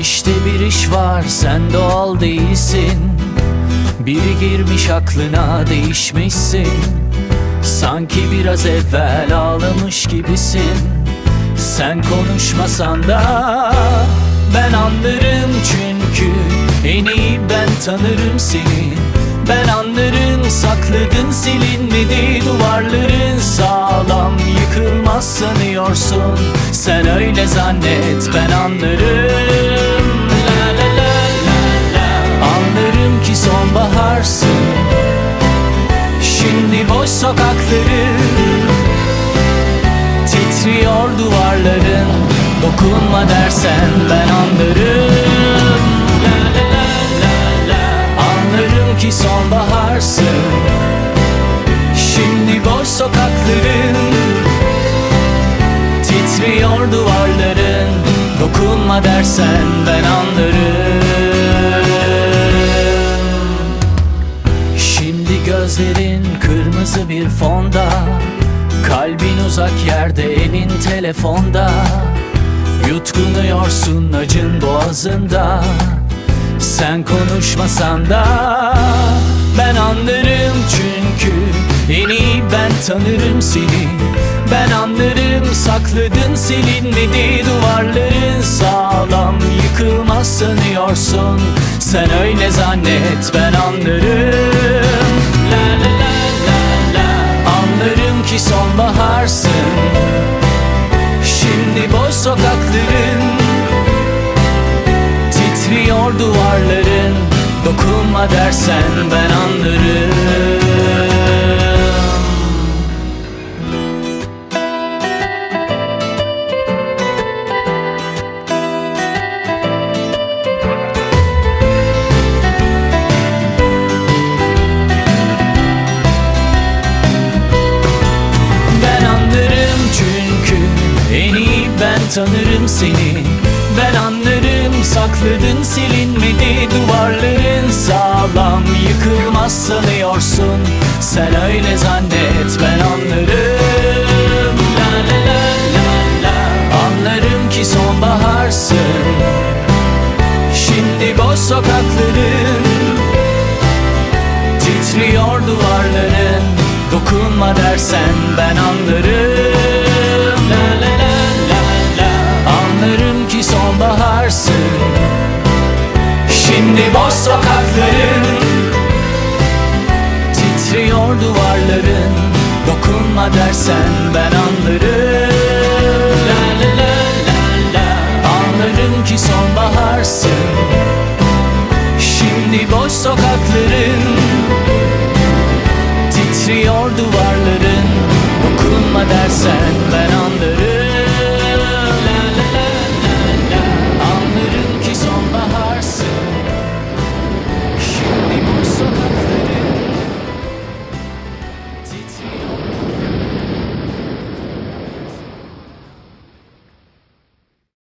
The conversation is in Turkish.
işte bir iş var sen doğal değilsin. Biri girmiş aklına değişmişsin. Sanki biraz evvel ağlamış gibisin. Sen konuşmasan da ben anlarım çünkü. En iyi ben tanırım seni. Ben anlarım sakladın silinmedi duvarların. Sağlam Yıkılmaz sanıyorsun. Sen öyle zannet ben anlarım Titriyor duvarların. Dokunma dersen ben anlarım. La la la la la Anlarım ki sonbaharsın. Şimdi boş sokakların. Titriyor duvarların. Dokunma dersen ben anlarım. Şimdi gözlerin kırmızı bir fonda Kalbin uzak yerde elin telefonda. Yutkunuyorsun acın boğazında. Sen konuşmasan da Ben anlarım çünkü. En iyi ben tanırım seni. Ben anlarım sakladın silinmedi. Duvarların sağlam yıkılmaz sanıyorsun. Sen öyle zannet ben anlarım Dokunma dersen ben anlarım Ben anlarım çünkü en iyi ben tanırım seni. Ben anlarım sakladın silinmedi duvarların sağlam Yıkılmaz sanıyorsun. Sen öyle zannet ben anlarım. La la la la la Anlarım ki sonbaharsın. Şimdi boş sokakların Titriyor duvarların. Dokunma dersen ben anlarım Şimdi boş sokakların. Titriyor duvarların Dokunma dersen ben anlarım. La la la la la Anlarım ki sonbaharsın. Şimdi boş sokakların. Titriyor duvarların